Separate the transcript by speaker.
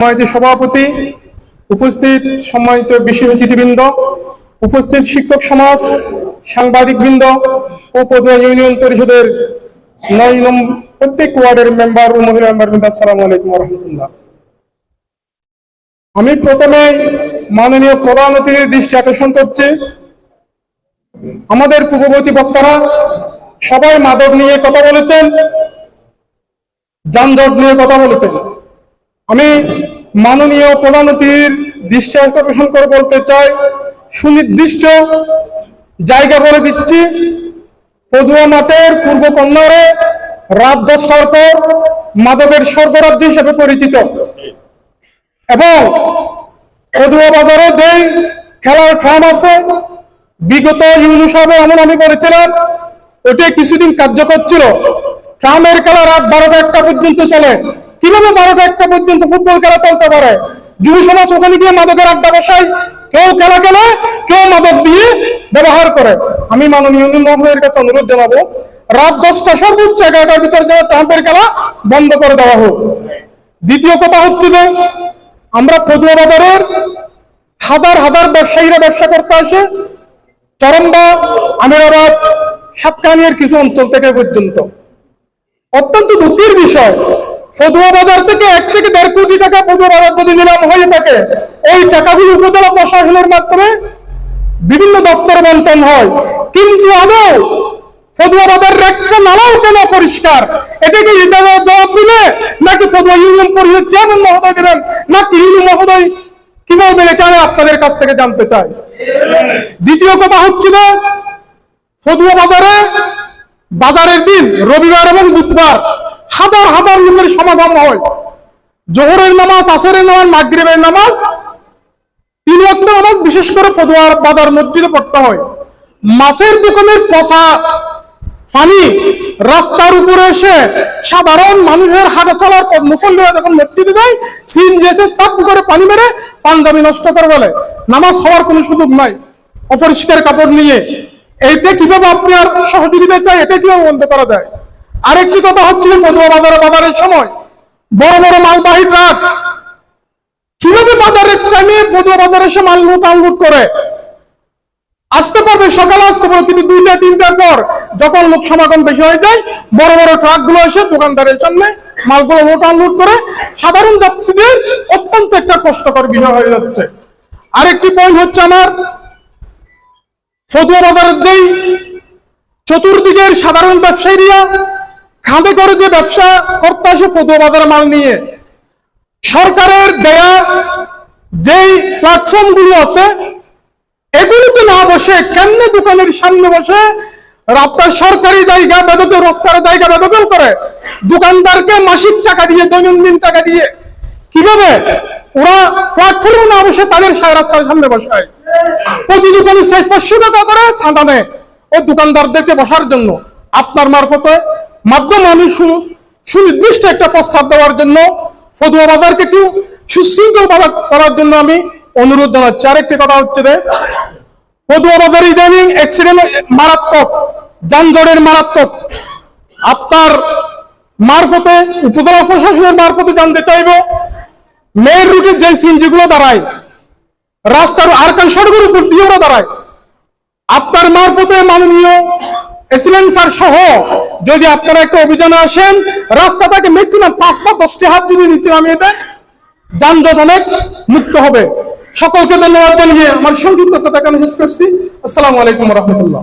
Speaker 1: সম্মানিত সভাপতি, উপস্থিত সম্মানিত বিশেষ অতিথিবৃন্দ, উপস্থিত শিক্ষক সমাজ, সাংবাদিকবৃন্দ ও পদুয়া ইউনিয়ন পরিষদের নয় প্রত্যেক ওয়ার্ডের মেম্বার ও মহিলা মেম্বার বৃন্দ আসসালামু আলাইকুম রহমতুল্লাহ আমি প্রথমে মাননীয় প্রধান অতিথির দৃষ্টি আকর্ষণ করছি। আমাদের পূর্ববর্তী বক্তারা সবাই মাদক নিয়ে কথা বলেছেন, যানজট নিয়ে কথা বলেছেন। আমি মাননীয় প্রধানমন্ত্রীর দৃষ্টি আকর্ষণ করে বলতে চাই, সুনির্দিষ্ট জায়গা বলে দিচ্ছি। পদুয়া মাঠের পূর্ব কন্যারে রাত দশটার পর মাদকের সরবরাহ হিসেবে পরিচিত। এবং পদুয়া বাজারে যে খেলার ফার্ম আছে, বিগত ইউনু সাহেব এমন আমি করেছিলাম ওটি কিছুদিন কার্যকর ছিল। ট্রামের খেলা রাত বারোটা একটা পর্যন্ত চলে। কীভাবে বারোটা একটা পর্যন্ত ফুটবল খেলা চলতে পারে? যুব সমাজ ওখানে গিয়ে মাদকের আড্ডা বসায়, কেউ খেলা খেলে, কেউ মাদক দিয়ে ব্যবহার করে। আমি মাননীয় মহলের কাছে অনুরোধ জানাব, রাত দশটা সর্বোচ্চ এগারোটার ভিতরে যেন ট্রাম্পের খেলা বন্ধ করে দেওয়া হোক। দ্বিতীয় কথা হচ্ছে যে, আমরা পদুয়া বাজারের হাজার হাজার ব্যবসায়ীরা ব্যবসা করতে আসে। চরম্বা আমিরাবাদ, সাতকানিয়ার কিছু অঞ্চল থেকে পর্যন্ত। অত্যন্ত দুঃখের বিষয় ফদুয়া বাজার থেকে এক থেকে দেড় কোটি টাকা ফদুয়া বাজার যদি নিলাম হয়ে থাকে ওই টাকাগুলো উপজেলা প্রশাসনের মাধ্যমে বিভিন্ন দপ্তরে বন্টন হয়। কিন্তু আদৌ একটা পরিষ্কার? নাকি কীভাবে আপনাদের কাছ থেকে জানতে চাই? দ্বিতীয় কথা হচ্ছে যে ফদুয়া বাজারে বাজারের দিন রবিবার এবং বুধবার হাজার হাজার লোকের সমাগম হয়। জোহরের নামাজ, আসরের নামাজ, মাগরিবের নামাজ, তিন ওয়াক্ত নামাজ বিশেষ করে ফদুয়ার বাজার মসজিদে পড়তে হয়। মাছের দোকানের পচা পানি রাস্তার উপরে এসে সাধারণ মানুষের হাঁটা চলার পথ মুসল্লিরা যখন মসজিদে যায় সিন দিয়েছে, তাপ করে পানি মেরে পাঞ্জাবি নষ্ট করে বলে নামাজ হওয়ার কোনো সুযোগ নাই। অপরিষ্কার কাপড় নিয়ে। এইটা কীভাবে আপনি আর সহযোগিতা চাই এটা কীভাবে বন্ধ করা যায়? আরেকটি কথা হচ্ছে যে পদুয়া বাজারে বাজারের সময় বড় বড় মালবাহী ট্রাক কীভাবে বাজারের টাইমে পদুয়া বাজারে এসে মাল লোড আনলোড করে? আসতে পারবে, সকালে আসতে পারবে, কিন্তু দুইটা, তিনটার পর যখন লোক সমাগম বেশি হয়ে যায়, বড় বড় ট্রাকগুলো এসে দোকানদারের সামনে মালগুলো লোড আনলোড করে সাধারণ যাত্রীদের অত্যন্ত একটা কষ্টকর বিষয় হয়ে যাচ্ছে। আরেকটি পয়েন্ট হচ্ছে আমার ফতুয়া বাজারের যেই চতুর্দিকের সাধারণ ব্যবসায়ীরা খাঁদে করে যে ব্যবসা করতে আসে ফতুয়া বাজারে মাল নিয়ে, সরকারের দেয়া যেই প্ল্যাটফর্মগুলো আছে, এগুলোতে না বসে কেমনে দোকানের সামনে বসে আপনার সরকারি জায়গা বেদকে রোজগারের জায়গা বেদখল করে, দোকানদারকে মাসিক টাকা দিয়ে, দৈনন্দিন টাকা দিয়ে, কীভাবে ওরা প্ল্যাটফর্মে না বসে তাদের রাস্তার সামনে বসায় প্রতি দোকানে শেষ পাঁচশো করে ছাঁদা নেয়, ও দোকানদারদেরকে বসার জন্য। আপনার মারফতে মাধ্যমে আমি সুনির্দিষ্ট একটা প্রস্তাব দেওয়ার জন্য ফদুয়া বাজারকে একটু সুশৃঙ্খল করার জন্য আমি অনুরোধ জানাচ্ছি। আরেকটি কথা হচ্ছে যে পদুয়া বাজার ইদানিং অ্যাক্সিডেন্ট মারাত্মক, যানজটের মারাত্মক। আপনার মারফতে উপজেলা প্রশাসনের মারফতে জানতে চাইব মেয়ের রুটে যে সিনজিগুলো দাঁড়ায়, রাস্তার আরকান সড়কের উপর দিয়ে দাঁড়ায়, আপনার মারফতে মাননীয় এসিলেন্সার সহ যদি আপনারা একটা অভিযানে আসেন রাস্তাটাকে ম্যাক্সিমাম পাঁচ বা দশটি হাত যদি নিচে নামিয়ে দেন যানজট অনেক মুক্ত হবে। সকলকে ধন্যবাদ জানিয়ে আমার সংক্ষিপ্ত কথা শেষ করছি। আসসালামু আলাইকুম রহমতুল্লাহ।